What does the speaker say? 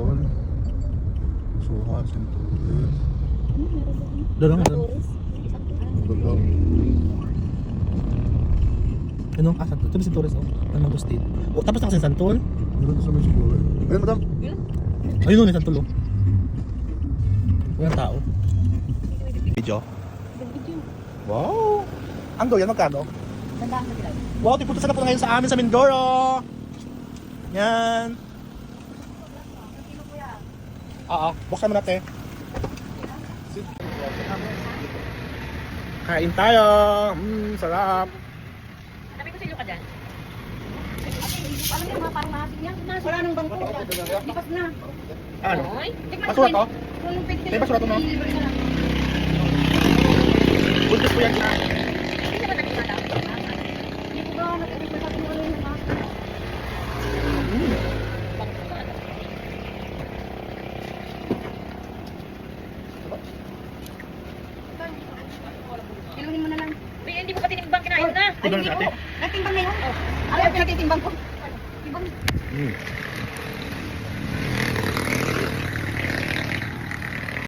Santol. Suha, Santol. Doon doon. Dulo. Anong ka Santol? Ito si Torres oh. Ano Agustin. Oh, tapos na kasi Santol. Meron sa may siguro. Ayun, madam. Ayun oh, Santol oh. Walang tao. Video. Wow. Ang doyan magkano? Tandaan sila. Wow, tipunta na po ngayon sa amin sa Mindoro. Yan. Oo, buksan mo natin. Kain tayo. Mmm, sarap. Sabi ko sa inyo ka dyan. Alam niyo mga parang mahasin niya. Wala nang bangko. Lipas na. Ano? Basura ko to? May basura to, no? Buntis ko yan na. Hindi naman nagkakala. Hindi ko ba nag-edit na sabi mo ano yung mga bangko na. Kiluhin mo na lang. Uy, hindi mo pa tinimbang kinain na. Timbang natin. Natimbang na yun. Ano yung pinatitimbang ko? Timbang. Mm.